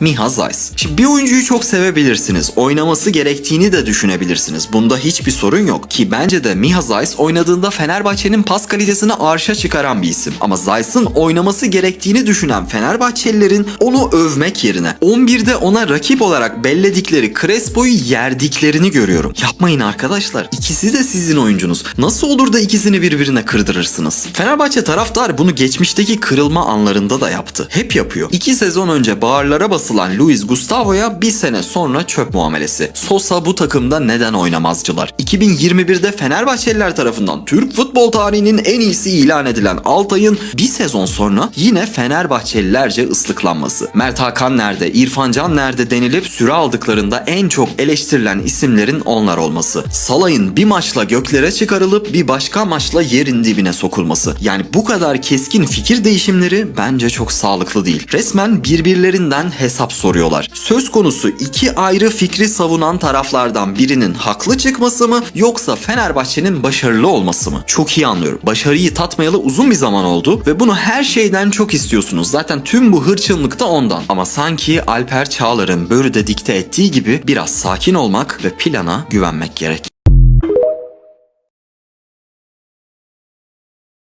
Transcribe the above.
Miha Zeiss. Şimdi bir oyuncuyu çok sevebilirsiniz. Oynaması gerektiğini de düşünebilirsiniz. Bunda hiçbir sorun yok. Ki bence de Miha Zeiss oynadığında Fenerbahçe'nin pas kalitesini arşa çıkaran bir isim. Ama Zeiss'ın oynaması gerektiğini düşünen Fenerbahçelilerin onu övmek yerine 11'de ona rakip olarak belledikleri Crespo'yu yerdiklerini görüyorum. Yapmayın arkadaşlar. İkisi de sizin oyuncunuz. Nasıl olur da ikisini birbirine kırdırırsınız? Fenerbahçe taraftar bunu geçmişteki kırılma anlarında da yaptı. Hep yapıyor. İki sezon önce bağırlara basılan Luis Gustavo'ya bir sene sonra çöp muamelesi. Sosa bu takımda neden oynamazcılar? 2021'de Fenerbahçeliler tarafından Türk futbol tarihinin en iyisi ilan edilen Altay'ın bir sezon sonra yine Fenerbahçelilerce ıslıklanması. Mert Hakan nerede, İrfan Can nerede denilip süre aldıklarında en çok eleştirilen isimlerin onlar olması. Salay'ın bir maçla göklere çıkarılıp bir başka maçla yerin dibine sokulması. Yani bu kadar keskin fikir değişimleri bence çok sağlıklı değil. Resmen birbirlerinden hesap soruyorlar. Söz konusu iki ayrı fikri savunan taraflardan birinin haklı çıkması mı yoksa Fenerbahçe'nin başarılı olması mı? Çok iyi anlıyorum. Başarıyı tatmayalı uzun bir zaman oldu ve bunu her şeyden çok istiyorsunuz. Zaten tüm bu hırçınlık da ondan. Ama sanki Alper Çağlar'ın Börü'de dikte ettiği gibi biraz sakin olmak ve plana güvenmek gerek.